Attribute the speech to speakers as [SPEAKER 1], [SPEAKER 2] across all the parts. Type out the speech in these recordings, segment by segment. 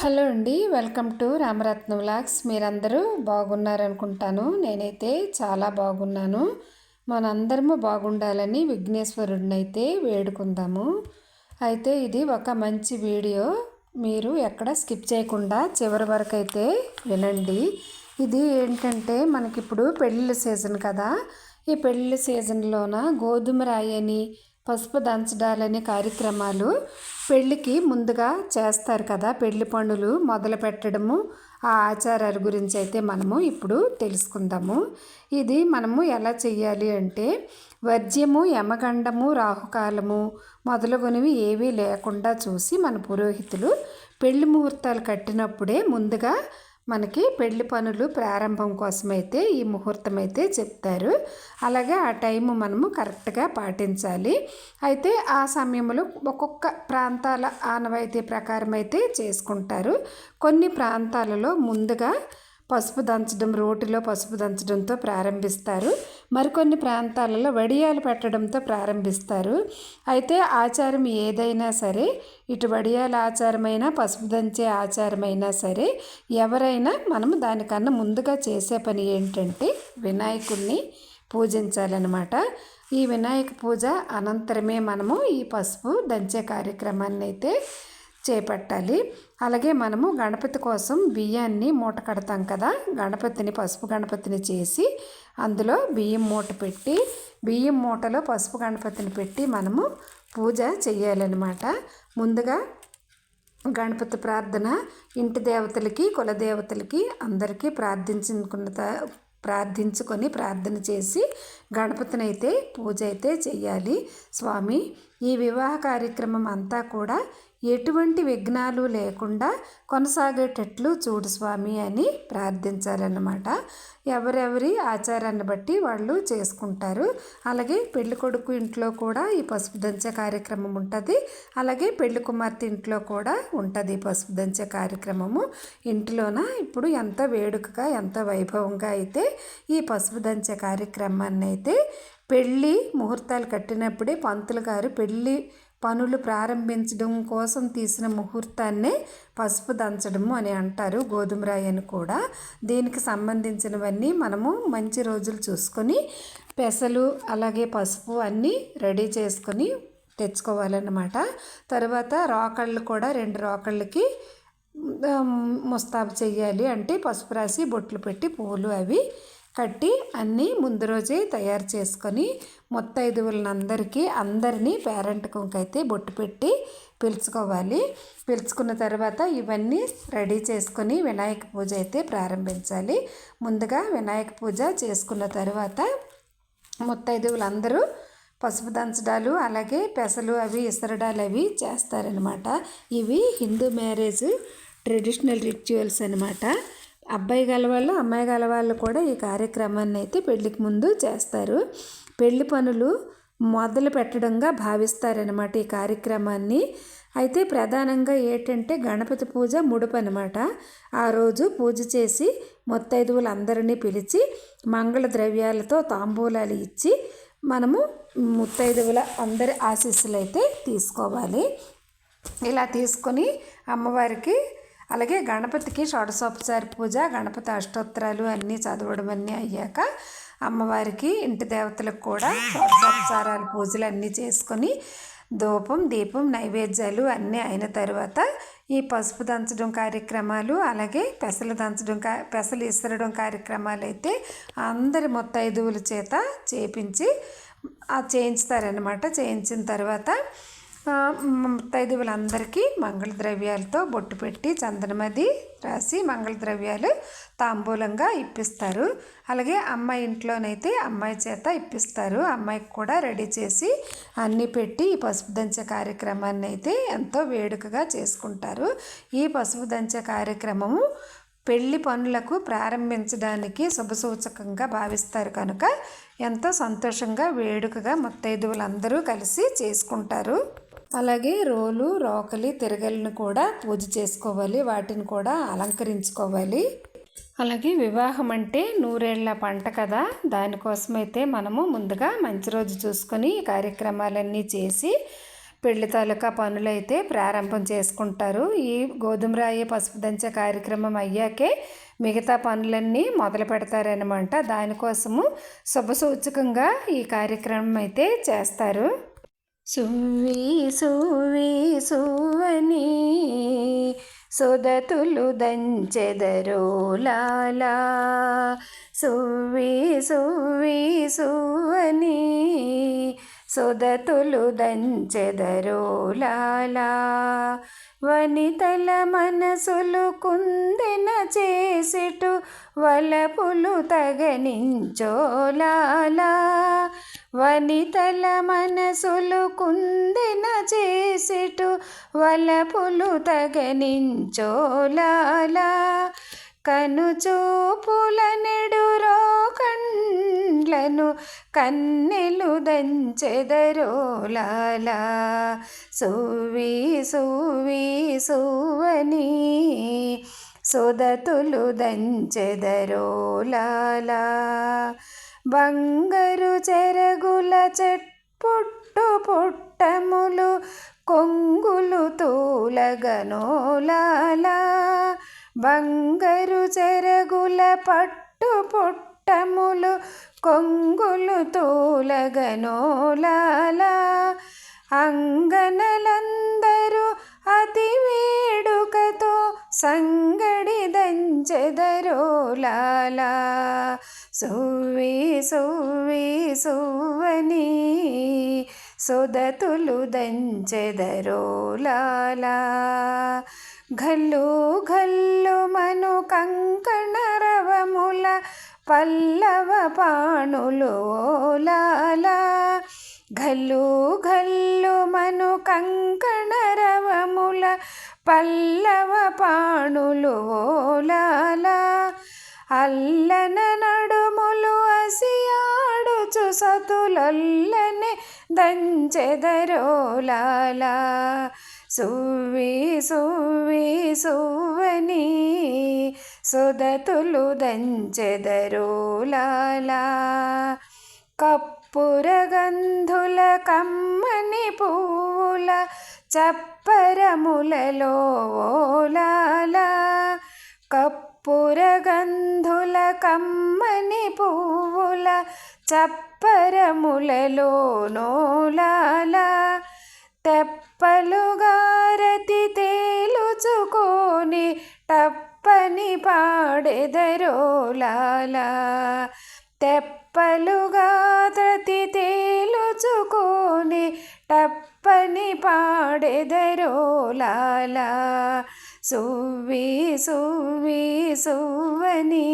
[SPEAKER 1] Hello అండి welcome to Ramaratna vlogs. మీరందరూ బాగున్నారనుకుంటాను. నేనైతే చాలా బాగున్నాను. మనందరము బాగుండాలని విఘ్నేశ్వరుడిని అయితే వేడుకుందాము. అయితే ఇది ఒక మంచి వీడియో. మీరు ఎక్కడ స్కిప్ చేయకుండా చివరి వరకు అయితే వినండి. ఇది ఏంటంటే మనకిప్పుడు పెళ్ళిళ్ళ సీజన్ కదా. ఈ పెళ్ళిళ్ళ సీజన్లోన గోధుమ రాయని పసుపు దంచడాలని కార్యక్రమాలు పెళ్ళికి ముందుగా చేస్తారు కదా పెళ్ళి పనులు మొదలు పెట్టడము ఆ ఆచారాల గురించి అయితే మనము ఇప్పుడు తెలుసుకుందాము. ఇది మనము ఎలా చెయ్యాలి అంటే వర్జ్యము యమగండము రాహుకాలము మొదలగునవి ఏవీ లేకుండా చూసి మన పురోహితులు పెళ్ళి ముహూర్తాలు కట్టినప్పుడే ముందుగా మనకి పెళ్ళి పనులు ప్రారంభం కోసమైతే ఈ ముహూర్తం అయితే చెప్తారు. అలాగే ఆ టైము మనము కరెక్ట్గా పాటించాలి. అయితే ఆ సమయంలో ఒక్కొక్క ప్రాంతాల ఆనవాయితీ ప్రకారం అయితే చేసుకుంటారు. కొన్ని ప్రాంతాలలో ముందుగా పసుపు దంచడం రోటిలో పసుపు దంచడంతో ప్రారంభిస్తారు. మరికొన్ని ప్రాంతాలలో వడియాలు పెట్టడంతో ప్రారంభిస్తారు. అయితే ఆచారం ఏదైనా సరే ఇటు వడియాల ఆచారమైనా పసుపు దంచే ఆచారమైనా సరే ఎవరైనా మనము దానికన్నా ముందుగా చేసే పని ఏంటంటే వినాయకుడిని పూజించాలన్నమాట. ఈ వినాయక పూజ అనంతరమే మనము ఈ పసుపు దంచే కార్యక్రమాన్ని అయితే చేపట్టాలి. అలాగే మనము గణపతి కోసం బియ్యాన్ని మూట కడతాం కదా గణపతిని పసుపు గణపతిని చేసి అందులో బియ్యం మూట పెట్టి బియ్యం మూటలో పసుపు గణపతిని పెట్టి మనము పూజ చేయాలన్నమాట ముందుగా గణపతి ప్రార్థన ఇంటి దేవతలకి కులదేవతలకి అందరికీ ప్రార్థించుకున్న ప్రార్థించుకొని ప్రార్థన చేసి గణపతిని అయితే పూజ అయితే చేయాలి స్వామి ఈ వివాహ కార్యక్రమం అంతా కూడా ఎటువంటి విఘ్నాలు లేకుండా కొనసాగేటట్లు చూడు స్వామి అని ప్రార్థించాలన్నమాట ఎవరెవరి ఆచారాన్ని బట్టి వాళ్ళు చేసుకుంటారు. అలాగే పెళ్ళి కొడుకు ఇంట్లో కూడా ఈ పసుపు దంచే కార్యక్రమం ఉంటుంది. అలాగే పెళ్ళి కుమార్తె ఇంట్లో కూడా ఉంటుంది పసుపు దంచే కార్యక్రమము. ఇంట్లోన ఇప్పుడు ఎంత వేడుకగా ఎంత వైభవంగా అయితే ఈ పసుపు దంచే కార్యక్రమాన్ని అయితే పెళ్ళి ముహూర్తాలు కట్టినప్పుడే పంతులు గారు పెళ్ళి పనులు ప్రారంభించడం కోసం తీసిన ముహూర్తాన్నే పసుపు దంచడము అని అంటారు గోధుమ రాయి అని కూడా. దీనికి సంబంధించినవన్నీ మనము మంచి రోజులు చూసుకొని పెసలు అలాగే పసుపు అన్నీ రెడీ చేసుకొని తెచ్చుకోవాలన్నమాట. తర్వాత రోకళ్ళు కూడా రెండు రోకళ్ళకి ముస్తాబు చెయ్యాలి అంటే పసుపు రాసి బొట్లు పెట్టి పువ్వులు అవి కట్టి అన్నీ ముందు రోజే తయారు చేసుకొని అందరికీ అందరినీ పేరెంట్కంకైతే బొట్టు పెట్టి పిలుచుకోవాలి. పిలుచుకున్న తర్వాత ఇవన్నీ రెడీ చేసుకొని వినాయక పూజ అయితే ప్రారంభించాలి. ముందుగా వినాయక పూజ చేసుకున్న తర్వాత ముత్తైదువులందరూ పసుపు దంచడాలు అలాగే పెసలు అవి ఇసరడాలు అవి చేస్తారనమాట. ఇవి హిందూ మ్యారేజ్ ట్రెడిషనల్ రిచువల్స్ అనమాట. అబ్బాయి గలవాళ్ళు అమ్మాయి గలవాళ్ళు కూడా ఈ కార్యక్రమాన్ని అయితే పెళ్ళికి ముందు చేస్తారు. పెళ్ళి పనులు మొదలు పెట్టడంగా భావిస్తారనమాట ఈ కార్యక్రమాన్ని. అయితే ప్రధానంగా ఏంటంటే గణపతి పూజ ముడుపు అనమాట ఆ రోజు పూజ చేసి ముత్తైదువులందరినీ పిలిచి మంగళ ద్రవ్యాలతో తాంబూలాలు ఇచ్చి మనము ముత్తైదువుల అందరి ఆశీస్సులు అయితే తీసుకోవాలి. ఇలా తీసుకొని అమ్మవారికి అలాగే గణపతికి షోడశోపచార పూజ గణపతి అష్టోత్తరాలు అన్నీ చదవడం అన్నీ అయ్యాక అమ్మవారికి ఇంటి దేవతలకు కూడా షోడశోపచారాల పూజలు అన్నీ చేసుకొని ధూపం దీపం నైవేద్యాలు అన్నీ అయిన తర్వాత ఈ పసుపు దంచడం కార్యక్రమాలు అలాగే పెసలు దంచడం కా పెసలు ఇసరడం కార్యక్రమాలు అయితే అందరి మొత్తైదువుల చేత చేపించి చేయించుతారనమాట చేయించిన తర్వాత ముత్తైదువులందరికీ మంగళ ద్రవ్యాలతో బొట్టు పెట్టి చందనమది రాసి మంగళ ద్రవ్యాలు తాంబూలంగా ఇప్పిస్తారు. అలాగే అమ్మాయి ఇంట్లోనైతే అమ్మాయి చేత ఇప్పిస్తారు. అమ్మాయికి కూడా రెడీ చేసి అన్నీ పెట్టి ఈ పసుపు దంచే కార్యక్రమాన్ని అయితే ఎంతో వేడుకగా చేసుకుంటారు. ఈ పసుపు దంచే కార్యక్రమము పెళ్ళి పనులకు ప్రారంభించడానికి శుభసూచకంగా భావిస్తారు కనుక ఎంతో సంతోషంగా వేడుకగా ముత్తైదువులందరూ కలిసి చేసుకుంటారు. అలాగే రోలు రోకలి తిరగలిని కూడా పూజ చేసుకోవాలి. వాటిని కూడా అలంకరించుకోవాలి. అలాగే వివాహం అంటే నూరేళ్ళ పంట కదా. దానికోసమైతే మనము ముందుగా మంచి రోజు చూసుకొని కార్యక్రమాలన్నీ చేసి పెళ్ళి తాలూకా పనులు అయితే ప్రారంభం చేసుకుంటారు. ఈ గోధుమ రాయి పసుపు దంచే కార్యక్రమం అయ్యాకే మిగతా పనులన్నీ మొదలు పెడతారనమాట దానికోసము శుభ సూచకంగా ఈ కార్యక్రమం అయితే చేస్తారు. సువి సువి సువని సుదతులు దంచెదరో లాలా. సువి సువి సువని సుదతులు దంచెదరో వనితల మనసులు కుందెన చేసిటు వలపులు తగనించోలాలా వనితల మనసులు కుందిన చేసిటు వలపులు తగనించోలాలా. కనుచూపుల నెడురో కండ్లను కన్నెలు దంచెదరోలాలా. సువి సువి సువని సుదతులు దంచెదరోలాలా. బంగరు చెరగుల చెట్పుట్టు పుట్టములు కొంగులు తూలగనోలాలా. బంగరు చెరగుల పట్టు పుట్టములు కొంగులు తూలగనోలాలా. అంగనలందరూ అతి వేడుకతో సంగడి దంచెదరోలాలా. సువ్వి సువ్వి సువ్వని సుదతులు దంచెదరోలాలా. ఘల్లు ఘల్లు మను కంకణరవముల పల్లవ పాణులు ఓలాలా. ఘల్లు ఘల్లు మను కంకణ రవముల పల్లవ పాణులు ఓలాలా అల్లన నడుములు అసియాడుచు సతులొల్లనే దంచెదరోలాలా. సువి సువి సువని సుదతులు దంచెదరోలాలా. కప్పుర గంధుల కమ్మని పూల చప్పరములలో ఓలాలా కప్పురగంధుల కమ్మని పువ్వుల చప్పరములలో నోలాలా తెప్పలుగారతి తేలుచుకొని టప్పని పాడెదరోలాలా తెప్పలు పాడెదరోలాలా సువ్వి సువ్వి సువ్వని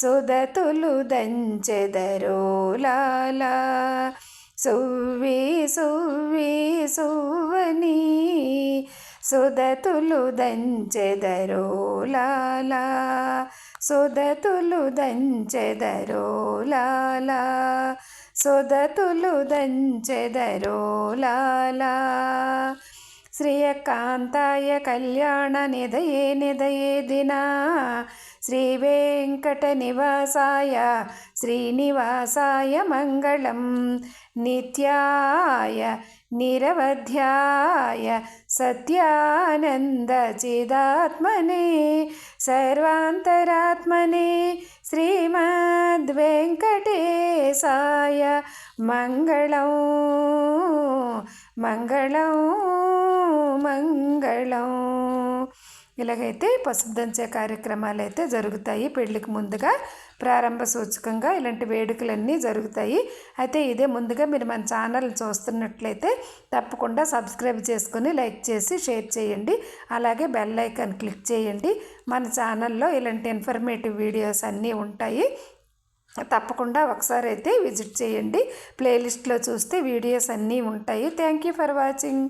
[SPEAKER 1] సుదతులు దంచెదరోలాలా సువ్వి సువ్వి సువ్వని సుదతులు దంచెదరోలాలా సుదతులు దంచెదరోలాలా సుధతులు దంచెదరోలాలా. శ్రీయకాంతాయ కళ్యాణ నిదయే నిదయే దినా. శ్రీ వెంకట నివాసాయ శ్రీనివాసాయ మంగళం. నిత్యాయ నిరవధ్యాయ सत्यानन्दचिदात्मने सर्वान्तरात्मने श्रीमद्वेङ्कटेशाय मङ्गलौ मङ्गलौ मङ्गलौ। ఇలాగైతే పసుపు దంచే కార్యక్రమాలు అయితే జరుగుతాయి. పెళ్ళికి ముందుగా ప్రారంభ సూచకంగా ఇలాంటి వేడుకలన్నీ జరుగుతాయి. అయితే ఇదే ముందుగా మీరు మన ఛానల్ చూస్తున్నట్లయితే తప్పకుండా సబ్స్క్రైబ్ చేసుకొని లైక్ చేసి షేర్ చేయండి. అలాగే బెల్ ఐకాన్ క్లిక్ చేయండి. మన ఛానల్లో ఇలాంటి ఇన్ఫర్మేటివ్ వీడియోస్ అన్నీ ఉంటాయి. తప్పకుండా ఒకసారి అయితే విజిట్ చేయండి. ప్లేలిస్ట్లో చూస్తే వీడియోస్ అన్నీ ఉంటాయి. Thank you for watching.